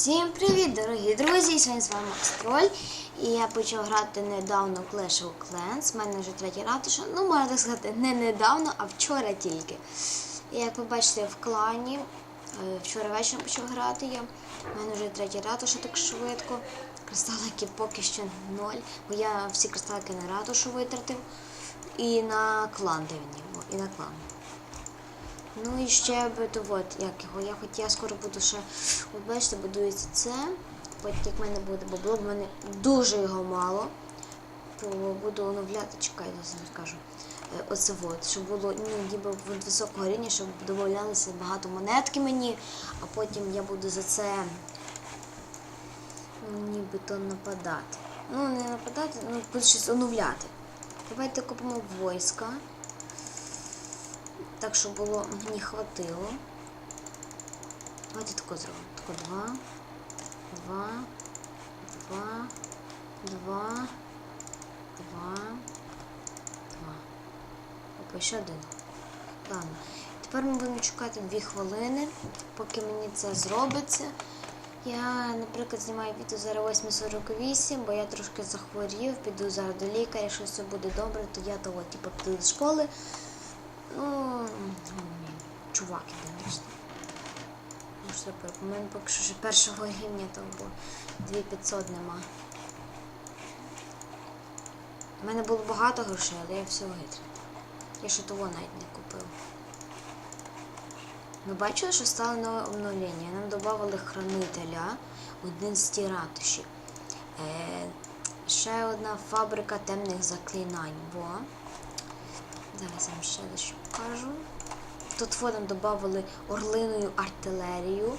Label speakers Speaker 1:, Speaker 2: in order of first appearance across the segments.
Speaker 1: Всім привіт, дорогі друзі! Сьогодні з вами Макс Троль. І я почав грати недавно Clash of Clans. У мене вже третій ратуша. Ну, можна так сказати, не недавно, а вчора тільки. І як ви бачите, в клані. е, Вчора вечором почав грати я. У мене вже третій ратуша так швидко. Кристалики поки що ноль. Бо я всі кристалики на ратушу витратив. І на клан дивні. І на клан. Ну і ще би то от, як його. Я хоч скоро буду ще. От бачите, будується це. Потім як в мене буде бабло, в мене дуже його мало. Буду оновляти, чекайте, я зараз скажу. Е, Оце от, щоб було ну, ніби від високого рівня, щоб додавалося багато монетки мені, а потім я буду за це ну, нібито нападати. Ну, не нападати, ну щось оновляти. Давайте купимо войска. Так, щоб було мені хватило. Давайте тако зробимо. Тако два. Два. Два. Два. Два. Два. Опа, ще один. Ладно. Тепер ми будемо чекати дві хвилини, поки мені це зробиться. Я, наприклад, знімаю відео зараз 8.48, бо я трошки захворів, піду зараз до лікаря, якщо все буде добре, то я того, типу, піду з школи. Чувак бачите. Ну, що? У мене поки що ще першого рівня, там бо 2500 нема. У мене було багато грошей, але я все витратив. Я ще того навіть не купив. Ми бачили, що стало нове обновлення. Нам додали хранителя в 11 ратуші. Е, ще одна фабрика темних заклинань. Бо Зараз я вам ще дещо покажу. Тут фоном додали орлиною артилерію.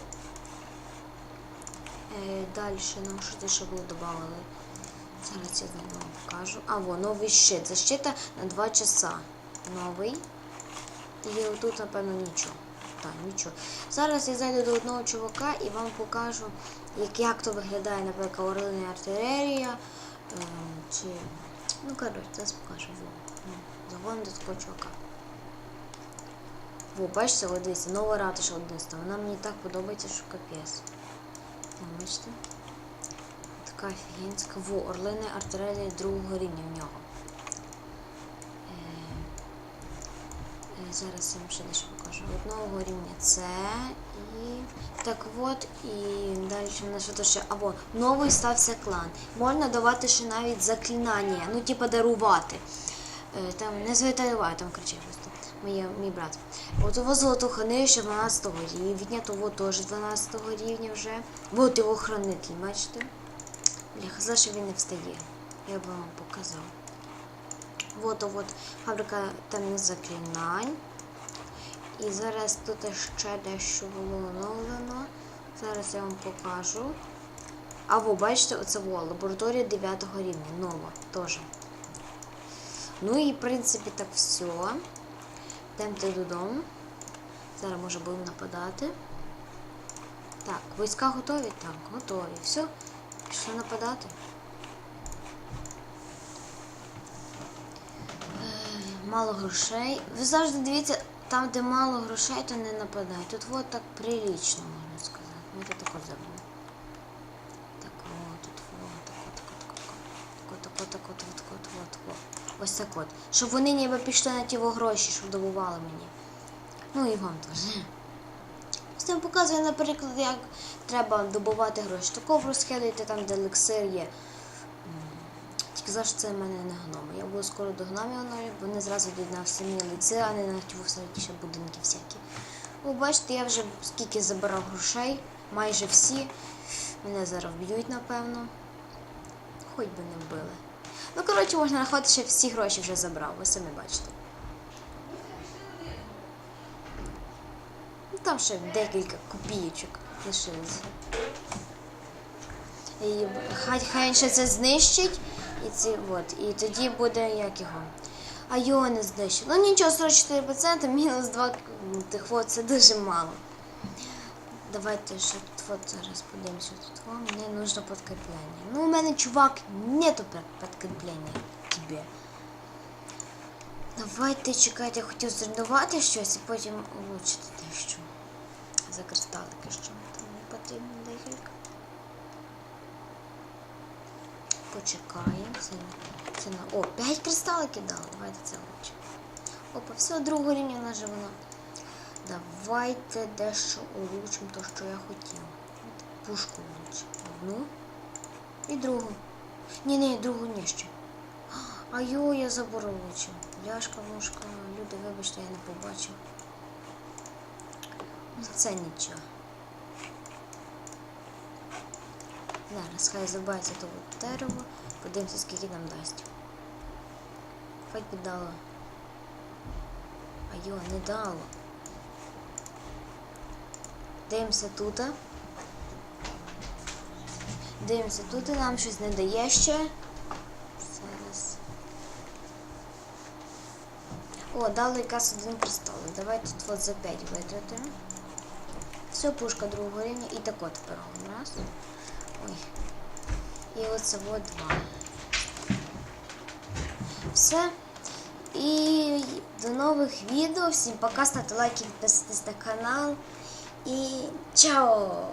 Speaker 1: Е, далі нам що ще було додали. Зараз я вам покажу. А, во, новий щит. Защита на 2 часа. Новий. І отут, напевно, нічого. Так, нічого. Зараз я зайду до одного чувака і вам покажу, як, як то виглядає, наприклад, орлина артилерія. Е, чи... Ну, коротше, зараз покажу. Во. Ну, до такого чувака. Во, бачите, от дивіться, нова ратуша 11. Вона мені так подобається, що капець. О, бачите? Така офігенська. Во, орлини артилерії другого рівня в нього. Е, е, зараз я вам ще дещо. Одного рівня це і. Так от, і далі в нас що ще. Або новий стався клан. Можна давати ще навіть заклинання, ну, типа дарувати. Е, Там не звітаюваю, там кричить просто. Моє, мій брат. От його золото хранилище 12 рівня, того теж 12 рівня вже. От його хранитель, бачите? Бляха, за що він не встає. Я б вам показав. От от фабрика темних заклинань. І зараз тут ще дещо було оновлено. Зараз я вам покажу. А ви бачите, оце во, лабораторія 9 рівня, нова теж. Ну і в принципі так все. Йдемте додому. Зараз може будемо нападати. Так, війська готові? Так, готові. Все, пішли нападати. Е, Мало грошей. Ви завжди дивіться, там, де мало грошей, то не нападай. Тут от так прилічно, можна сказати. Ну, Ми тут також зробимо. Так от, тут от, так от, так так так так так так. Ось так от. Щоб вони ніби пішли на ті гроші, щоб добували мені. Ну і вам теж. З тим показує, наприклад, як треба добувати гроші. Такого розхилюйте там, де елексир є. Тільки завжди це в мене не гноми. Я буду скоро до гномів вони зразу йдуть на самі елексир, а не на ті всякі ще будинки всякі. Ви бачите, я вже скільки забирав грошей, майже всі. Мене зараз б'ють, напевно. Хоч би не вбили. Ну, коротше, можна рахувати, що всі гроші вже забрав, ви самі бачите. Ну, там ще декілька копійочок лишилося. І хай, хай він ще це знищить, і ці, от, і тоді буде як його. А його не знищить. Ну нічого, 44%, мінус 2 тих от, це дуже мало. Давайте ще тут от зараз подивимося тут. О, мені нужно подкреплення. Ну, у мене, чувак, нету подкреплення тебе. Давайте чекайте, я хотів зруйнувати щось і потім улучшити дещо. За кристалики, що там не потрібно декілька. Почекаємо. Це, на-. О, 5 кристаликів дали. Давайте це лучше. Опа, все, другого рівня нас. Давайте дещо улучшимо то, що я хотів. Пушку улучшимо. Одну і другу. Ні, ні, другу не ще. А йо, я забув улучшив. Ляшка, мушка, люди, вибачте, я не побачив. Це нічого. Зараз хай забається того дерево. Подивимося, скільки нам дасть. Хоч би дало. А йо, не дало. Дивимося тут. Дивимося тут, нам щось не дає ще. Зараз. О, дали якраз один кристал. Давай тут от за 5 витратимо. Все, пушка другого рівня. І так от тепер раз. Ой. І оце от два. Все. І до нових відео. Всім пока, ставте лайки, підписуйтесь на канал. І чао!